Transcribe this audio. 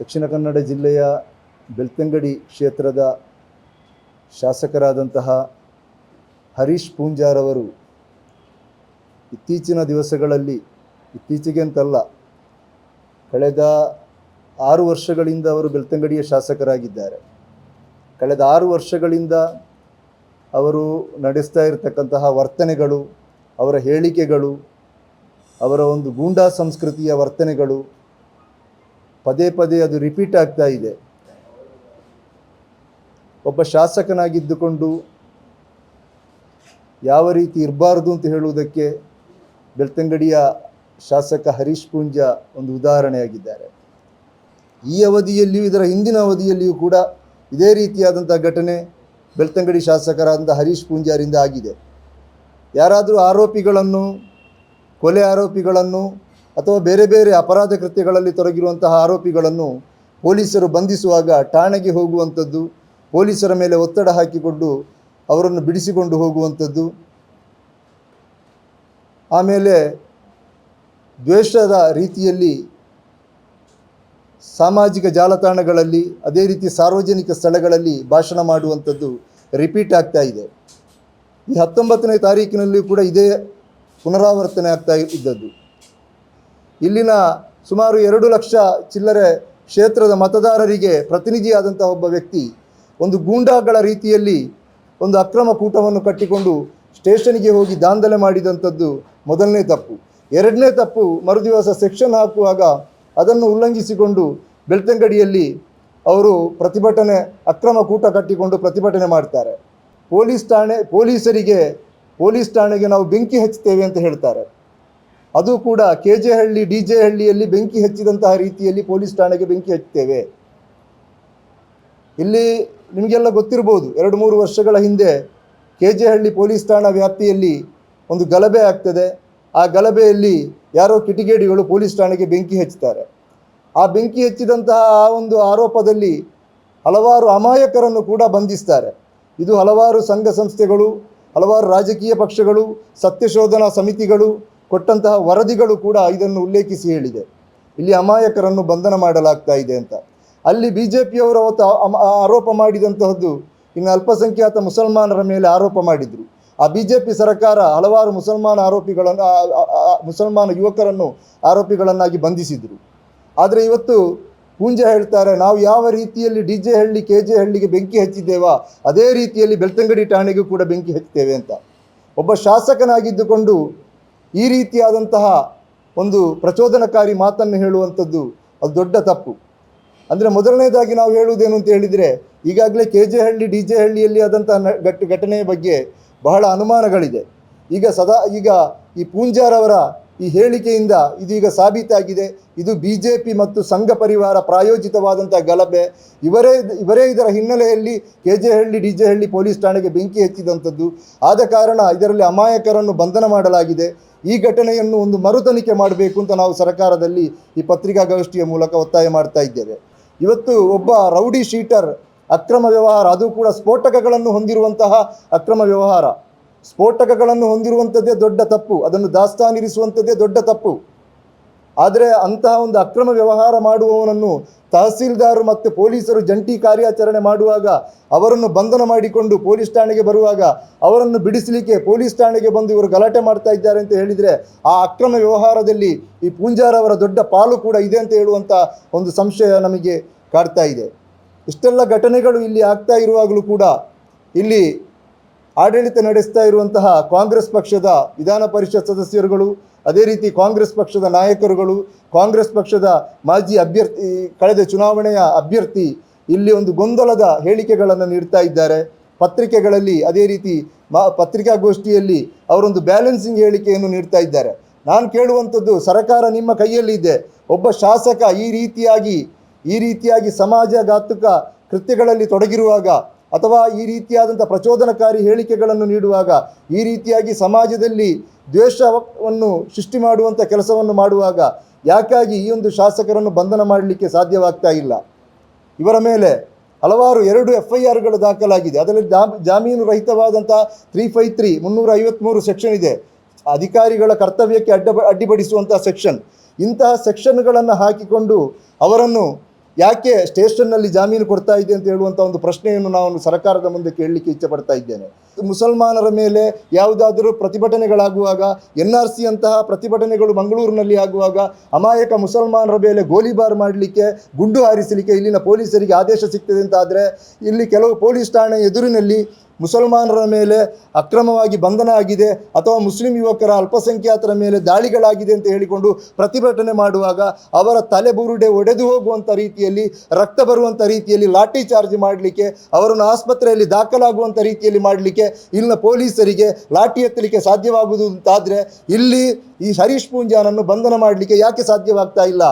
ದಕ್ಷಿಣ ಕನ್ನಡ ಜಿಲ್ಲೆಯ ಬೆಳ್ತಂಗಡಿ ಕ್ಷೇತ್ರದ ಶಾಸಕರಾದಂತಹ ಹರೀಶ್ ಪೂಂಜಾರವರು ಇತ್ತೀಚಿನ ದಿವಸಗಳಲ್ಲಿ ಇತ್ತೀಚೆಗೆ ಅಂತಲ್ಲ ಕಳೆದ ಆರು ವರ್ಷಗಳಿಂದ ಅವರು ಬೆಳ್ತಂಗಡಿಯ ಶಾಸಕರಾಗಿದ್ದಾರೆ. ಕಳೆದ ಆರು ವರ್ಷಗಳಿಂದ ಅವರು ನಡೆಸ್ತಾ ಇರತಕ್ಕಂತಹ ವರ್ತನೆಗಳು, ಅವರ ಹೇಳಿಕೆಗಳು, ಅವರ ಒಂದು ಗೂಂಡಾ ಸಂಸ್ಕೃತಿಯ ವರ್ತನೆಗಳು ಪದೇ ಪದೇ ಅದು ರಿಪೀಟ್ ಆಗ್ತಾ ಇದೆ. ಒಬ್ಬ ಶಾಸಕನಾಗಿದ್ದುಕೊಂಡು ಯಾವ ರೀತಿ ಇರಬಾರ್ದು ಅಂತ ಹೇಳುವುದಕ್ಕೆ ಬೆಳ್ತಂಗಡಿಯ ಶಾಸಕ ಹರೀಶ್ ಪೂಂಜ ಒಂದು ಉದಾಹರಣೆಯಾಗಿದ್ದಾರೆ ಈ ಅವಧಿಯಲ್ಲಿಯೂ, ಇದರ ಹಿಂದಿನ ಅವಧಿಯಲ್ಲಿಯೂ ಕೂಡ ಇದೇ ರೀತಿಯಾದಂಥ ಘಟನೆ ಬೆಳ್ತಂಗಡಿ ಶಾಸಕರಾದಂಥ ಹರೀಶ್ ಪೂಂಜಾರಿಂದ ಆಗಿದೆ. ಯಾರಾದರೂ ಆರೋಪಿಗಳನ್ನು, ಕೊಲೆ ಆರೋಪಿಗಳನ್ನು ಅಥವಾ ಬೇರೆ ಬೇರೆ ಅಪರಾಧ ಕೃತ್ಯಗಳಲ್ಲಿ ತೊಡಗಿರುವಂತಹ ಆರೋಪಿಗಳನ್ನು ಪೊಲೀಸರು ಬಂಧಿಸುವಾಗ ಠಾಣೆಗೆ ಹೋಗುವಂಥದ್ದು, ಪೊಲೀಸರ ಮೇಲೆ ಒತ್ತಡ ಹಾಕಿಕೊಂಡು ಅವರನ್ನು ಬಿಡಿಸಿಕೊಂಡು ಹೋಗುವಂಥದ್ದು. ಆಮೇಲೆ ದ್ವೇಷದ ರೀತಿಯಲ್ಲಿ ಸಾಮಾಜಿಕ ಜಾಲತಾಣಗಳಲ್ಲಿ, ಅದೇ ರೀತಿ ಸಾರ್ವಜನಿಕ ಸ್ಥಳಗಳಲ್ಲಿ ಭಾಷಣ ಮಾಡುವಂಥದ್ದು ರಿಪೀಟ್ ಆಗ್ತಾ ಇದೆ. ಈ ಹತ್ತೊಂಬತ್ತನೇ ತಾರೀಕಿನಲ್ಲಿಯೂ ಕೂಡ ಇದೇ ಪುನರಾವರ್ತನೆ ಆಗ್ತಾ ಇದ್ದದ್ದು. ಇಲ್ಲಿನ ಸುಮಾರು ಎರಡು ಲಕ್ಷ ಚಿಲ್ಲರೆ ಕ್ಷೇತ್ರದ ಮತದಾರರಿಗೆ ಪ್ರತಿನಿಧಿಯಾದಂಥ ಒಬ್ಬ ವ್ಯಕ್ತಿ ಒಂದು ಗೂಂಡಾಗಳ ರೀತಿಯಲ್ಲಿ ಒಂದು ಅಕ್ರಮ ಕೂಟವನ್ನು ಕಟ್ಟಿಕೊಂಡು ಸ್ಟೇಷನ್ಗೆ ಹೋಗಿ ದಾಂಧಲೆ ಮಾಡಿದಂಥದ್ದು ಮೊದಲನೇ ತಪ್ಪು. ಎರಡನೇ ತಪ್ಪು ಮರುದಿವಸ ಸೆಕ್ಷನ್ ಹಾಕುವಾಗ ಅದನ್ನು ಉಲ್ಲಂಘಿಸಿಕೊಂಡು ಬೆಳ್ತಂಗಡಿಯಲ್ಲಿ ಅವರು ಪ್ರತಿಭಟನೆ, ಅಕ್ರಮ ಕೂಟ ಕಟ್ಟಿಕೊಂಡು ಪ್ರತಿಭಟನೆ ಮಾಡ್ತಾರೆ. ಪೊಲೀಸ್ ಠಾಣೆ, ಪೊಲೀಸರಿಗೆ, ಪೊಲೀಸ್ ಠಾಣೆಗೆ ನಾವು ಬೆಂಕಿ ಹಚ್ಚುತ್ತೇವೆ ಅಂತ ಹೇಳ್ತಾರೆ. ಅದು ಕೂಡ K J Halli D J ಹಳ್ಳಿಯಲ್ಲಿ ಬೆಂಕಿ ಹಚ್ಚಿದಂತಹ ರೀತಿಯಲ್ಲಿ ಪೊಲೀಸ್ ಠಾಣೆಗೆ ಬೆಂಕಿ ಹಚ್ಚುತ್ತೇವೆ. ಇಲ್ಲಿ ನಿಮಗೆಲ್ಲ ಗೊತ್ತಿರ್ಬೋದು, ಎರಡು ಮೂರು ವರ್ಷಗಳ ಹಿಂದೆ ಕೆ ಜೆ ಹಳ್ಳಿ ಪೊಲೀಸ್ ಠಾಣಾ ವ್ಯಾಪ್ತಿಯಲ್ಲಿ ಒಂದು ಗಲಭೆ ಆಗ್ತದೆ. ಆ ಗಲಭೆಯಲ್ಲಿ ಯಾರೋ ಕಿಟಿಗೇಡಿಗಳು ಪೊಲೀಸ್ ಠಾಣೆಗೆ ಬೆಂಕಿ ಹಚ್ಚುತ್ತಾರೆ. ಆ ಬೆಂಕಿ ಹೆಚ್ಚಿದಂತಹ ಆ ಒಂದು ಆರೋಪದಲ್ಲಿ ಹಲವಾರು ಅಮಾಯಕರನ್ನು ಕೂಡ ಬಂಧಿಸ್ತಾರೆ. ಇದು ಹಲವಾರು ಸಂಘ ಸಂಸ್ಥೆಗಳು, ಹಲವಾರು ರಾಜಕೀಯ ಪಕ್ಷಗಳು, ಸತ್ಯಶೋಧನಾ ಸಮಿತಿಗಳು ಕೊಟ್ಟಂತಹ ವರದಿಗಳು ಕೂಡ ಇದನ್ನು ಉಲ್ಲೇಖಿಸಿ ಹೇಳಿದೆ. ಇಲ್ಲಿ ಅಮಾಯಕರನ್ನು ಬಂಧನ ಮಾಡಲಾಗ್ತಾ ಇದೆ ಅಂತ. ಅಲ್ಲಿ ಬಿ ಜೆ ಪಿಯವರು ಅವತ್ತು ಆರೋಪ ಮಾಡಿದಂತಹದ್ದು ಇನ್ನು ಅಲ್ಪಸಂಖ್ಯಾತ ಮುಸಲ್ಮಾನರ ಮೇಲೆ ಆರೋಪ ಮಾಡಿದರು. ಆ ಬಿ ಜೆ ಪಿ ಸರ್ಕಾರ ಹಲವಾರು ಮುಸಲ್ಮಾನ ಆರೋಪಿಗಳನ್ನು ಮುಸಲ್ಮಾನ ಯುವಕರನ್ನು ಆರೋಪಿಗಳನ್ನಾಗಿ ಬಂಧಿಸಿದರು. ಆದರೆ ಇವತ್ತು ಪೂಂಜೆ ಹೇಳ್ತಾರೆ, ನಾವು ಯಾವ ರೀತಿಯಲ್ಲಿ D J Halli, K J ಹಳ್ಳಿಗೆ ಬೆಂಕಿ ಹಚ್ಚಿದ್ದೇವಾ, ಅದೇ ರೀತಿಯಲ್ಲಿ ಬೆಳ್ತಂಗಡಿ ಠಾಣೆಗೂ ಕೂಡ ಬೆಂಕಿ ಹಚ್ತೇವೆ ಅಂತ. ಒಬ್ಬ ಶಾಸಕನಾಗಿದ್ದುಕೊಂಡು ಈ ರೀತಿಯಾದಂತಹ ಒಂದು ಪ್ರಚೋದನಕಾರಿ ಮಾತನ್ನು ಹೇಳುವಂಥದ್ದು ಅದು ದೊಡ್ಡ ತಪ್ಪು. ಅಂದರೆ ಮೊದಲನೇದಾಗಿ ನಾವು ಹೇಳುವುದೇನು ಅಂತ ಹೇಳಿದರೆ, ಈಗಾಗಲೇ K J Halli D J ಹಳ್ಳಿಯಲ್ಲಿ ಆದಂತಹ ಘಟ್, ಘಟನೆಯ ಬಗ್ಗೆ ಬಹಳ ಅನುಮಾನಗಳಿದೆ. ಈಗ ಸದಾ, ಈಗ ಈ ಪೂಂಜಾರವರ ಈ ಹೇಳಿಕೆಯಿಂದ ಇದೀಗ ಸಾಬೀತಾಗಿದೆ. ಇದು ಬಿ ಜೆ ಪಿ ಮತ್ತು ಸಂಘ ಪರಿವಾರ ಪ್ರಾಯೋಜಿತವಾದಂಥ ಗಲಭೆ. ಇವರೇ ಇವರೇ ಇದರ ಹಿನ್ನೆಲೆಯಲ್ಲಿ K J Halli D J Halli police ಠಾಣೆಗೆ ಬೆಂಕಿ ಹಚ್ಚಿದಂಥದ್ದು. ಆದ ಕಾರಣ ಇದರಲ್ಲಿ ಅಮಾಯಕರನ್ನು ಬಂಧನ ಮಾಡಲಾಗಿದೆ. ಈ ಘಟನೆಯನ್ನು ಒಂದು ಮರುತನಿಕೆ ಮಾಡಬೇಕು ಅಂತ ನಾವು ಸರ್ಕಾರದಲ್ಲಿ ಈ ಪತ್ರಿಕಾಗೋಷ್ಠಿಯ ಮೂಲಕ ಒತ್ತಾಯ ಮಾಡ್ತಾ ಇದ್ದೇವೆ. ಇವತ್ತು ಒಬ್ಬ ರೌಡಿ ಶೀಟರ್, ಅಕ್ರಮ ವ್ಯವಹಾರ, ಅದು ಕೂಡ ಸ್ಫೋಟಕಗಳನ್ನು ಹೊಂದಿರುವಂತಹ ಅಕ್ರಮ ವ್ಯವಹಾರ. ಸ್ಫೋಟಕಗಳನ್ನು ಹೊಂದಿರುವಂಥದ್ದೇ ದೊಡ್ಡ ತಪ್ಪು, ಅದನ್ನು ದಾಸ್ತಾನಿರಿಸುವಂಥದ್ದೇ ದೊಡ್ಡ ತಪ್ಪು. ಆದರೆ ಅಂತಹ ಒಂದು ಅಕ್ರಮ ವ್ಯವಹಾರ ಮಾಡುವವನನ್ನು ತಹಸೀಲ್ದಾರ್ ಮತ್ತು ಪೊಲೀಸರು ಜಂಟಿ ಕಾರ್ಯಾಚರಣೆ ಮಾಡುವಾಗ, ಅವರನ್ನು ಬಂಧನ ಮಾಡಿಕೊಂಡು ಪೊಲೀಸ್ ಠಾಣೆಗೆ ಬರುವಾಗ, ಅವರನ್ನು ಬಿಡಿಸಲಿಕ್ಕೆ ಪೊಲೀಸ್ ಠಾಣೆಗೆ ಬಂದು ಇವರು ಗಲಾಟೆ ಮಾಡ್ತಾ ಇದ್ದಾರೆ ಅಂತ ಹೇಳಿದರೆ, ಆ ಅಕ್ರಮ ವ್ಯವಹಾರದಲ್ಲಿ ಈ ಪೂಂಜಾರವರ ದೊಡ್ಡ ಪಾಲು ಕೂಡ ಇದೆ ಅಂತ ಹೇಳುವಂಥ ಒಂದು ಸಂಶಯ ನಮಗೆ ಕಾಡ್ತಾ ಇದೆ. ಇಷ್ಟೆಲ್ಲ ಘಟನೆಗಳು ಇಲ್ಲಿ ಆಗ್ತಾ ಇರುವಾಗಲೂ ಕೂಡ ಇಲ್ಲಿ ಆಡಳಿತ ನಡೆಸ್ತಾ ಇರುವಂತಹ ಕಾಂಗ್ರೆಸ್ ಪಕ್ಷದ ವಿಧಾನ ಪರಿಷತ್ ಸದಸ್ಯರುಗಳು, ಅದೇ ರೀತಿ ಕಾಂಗ್ರೆಸ್ ಪಕ್ಷದ ನಾಯಕರುಗಳು, ಕಾಂಗ್ರೆಸ್ ಪಕ್ಷದ ಮಾಜಿ ಅಭ್ಯರ್ಥಿ, ಕಳೆದ ಚುನಾವಣೆಯ ಅಭ್ಯರ್ಥಿ ಇಲ್ಲಿ ಒಂದು ಗೊಂದಲದ ಹೇಳಿಕೆಗಳನ್ನು ನೀಡ್ತಾ ಇದ್ದಾರೆ. ಪತ್ರಿಕೆಗಳಲ್ಲಿ ಅದೇ ರೀತಿ ಮಾ, ಪತ್ರಿಕಾಗೋಷ್ಠಿಯಲ್ಲಿ ಅವರೊಂದು ಬ್ಯಾಲೆನ್ಸಿಂಗ್ ಹೇಳಿಕೆಯನ್ನು ನೀಡ್ತಾ ಇದ್ದಾರೆ. ನಾನು ಕೇಳುವಂಥದ್ದು ಸರ್ಕಾರ ನಿಮ್ಮ ಕೈಯಲ್ಲಿದೆ ಒಬ್ಬ ಶಾಸಕ ಈ ರೀತಿಯಾಗಿ ಈ ರೀತಿಯಾಗಿ ಸಮಾಜಘಾತುಕ ಕೃತ್ಯಗಳಲ್ಲಿ ತೊಡಗಿರುವಾಗ ಅಥವಾ ಈ ರೀತಿಯಾದಂಥ ಪ್ರಚೋದನಕಾರಿ ಹೇಳಿಕೆಗಳನ್ನು ನೀಡುವಾಗ ಈ ರೀತಿಯಾಗಿ ಸಮಾಜದಲ್ಲಿ ದ್ವೇಷವನ್ನು ಸೃಷ್ಟಿ ಮಾಡುವಂಥ ಕೆಲಸವನ್ನು ಮಾಡುವಾಗ ಯಾಕಾಗಿ ಈ ಒಂದು ಶಾಸಕರನ್ನು ಬಂಧನ ಮಾಡಲಿಕ್ಕೆ ಸಾಧ್ಯವಾಗ್ತಾ ಇಲ್ಲ? ಇವರ ಮೇಲೆ ಹಲವಾರು ಎರಡು ಎಫ್ ಐ ಆರ್ಗಳು ದಾಖಲಾಗಿದೆ. ಅದರಲ್ಲಿ ಜಾಮೀನು ರಹಿತವಾದಂಥ ತ್ರೀ ಫೈ ತ್ರೀ ಮುನ್ನೂರ ಐವತ್ತ್ಮೂರು ಸೆಕ್ಷನ್ ಇದೆ. ಅಧಿಕಾರಿಗಳ ಕರ್ತವ್ಯಕ್ಕೆ ಅಡ್ಡ, ಅಡ್ಡಿಪಡಿಸುವಂಥ ಸೆಕ್ಷನ್. ಇಂತಹ ಸೆಕ್ಷನ್ಗಳನ್ನು ಹಾಕಿಕೊಂಡು ಅವರನ್ನು ಯಾಕೆ ಸ್ಟೇಷನ್ನಲ್ಲಿ ಜಾಮೀನು ಕೊಡ್ತಾ ಇದೆ ಅಂತ ಹೇಳುವಂಥ ಒಂದು ಪ್ರಶ್ನೆಯನ್ನು ನಾನು ಸರ್ಕಾರದ ಮುಂದೆ ಕೇಳಲಿಕ್ಕೆ ಇಚ್ಛಪಡ್ತಾ ಇದ್ದೇನೆ. ಮುಸಲ್ಮಾನರ ಮೇಲೆ ಯಾವುದಾದರೂ ಪ್ರತಿಭಟನೆಗಳಾಗುವಾಗ, ಎನ್ ಆರ್ ಸಿ ಅಂತಹ ಪ್ರತಿಭಟನೆಗಳು ಮಂಗಳೂರಿನಲ್ಲಿ ಆಗುವಾಗ ಅಮಾಯಕ ಮುಸಲ್ಮಾನರ ಮೇಲೆ ಗೋಲಿಬಾರ್ ಮಾಡಲಿಕ್ಕೆ, ಗುಂಡು ಹಾರಿಸಲಿಕ್ಕೆ ಇಲ್ಲಿನ ಪೊಲೀಸರಿಗೆ ಆದೇಶ ಸಿಗ್ತದೆ ಅಂತ ಆದರೆ ಇಲ್ಲಿ ಕೆಲವು ಪೊಲೀಸ್ ಠಾಣೆ ಎದುರಿನಲ್ಲಿ ಮುಸಲ್ಮಾನರ ಮೇಲೆ ಅಕ್ರಮವಾಗಿ ಬಂಧನ ಆಗಿದೆ ಅಥವಾ ಮುಸ್ಲಿಂ ಯುವಕರ ಅಲ್ಪಸಂಖ್ಯಾತರ ಮೇಲೆ ದಾಳಿಗಳಾಗಿದೆ ಅಂತ ಹೇಳಿಕೊಂಡು ಪ್ರತಿಭಟನೆ ಮಾಡುವಾಗ ಅವರ ತಲೆಬುರುಡೆ ಒಡೆದು ಹೋಗುವಂಥ ರೀತಿಯಲ್ಲಿ, ರಕ್ತ ಬರುವಂಥ ರೀತಿಯಲ್ಲಿ ಲಾಠಿ ಚಾರ್ಜ್ ಮಾಡಲಿಕ್ಕೆ, ಅವರನ್ನು ಆಸ್ಪತ್ರೆಯಲ್ಲಿ ದಾಖಲಾಗುವಂಥ ರೀತಿಯಲ್ಲಿ ಮಾಡಲಿಕ್ಕೆ, ಇಲ್ಲಿನ ಪೊಲೀಸರಿಗೆ ಲಾಠಿ ಎತ್ತಲಿಕ್ಕೆ ಸಾಧ್ಯವಾಗುವುದು ಅಂತಾದರೆ ಇಲ್ಲಿ ಈ ಹರೀಶ್ ಪೂಂಜಾನನ್ನು ಬಂಧನ ಮಾಡಲಿಕ್ಕೆ ಯಾಕೆ ಸಾಧ್ಯವಾಗ್ತಾ ಇಲ್ಲ?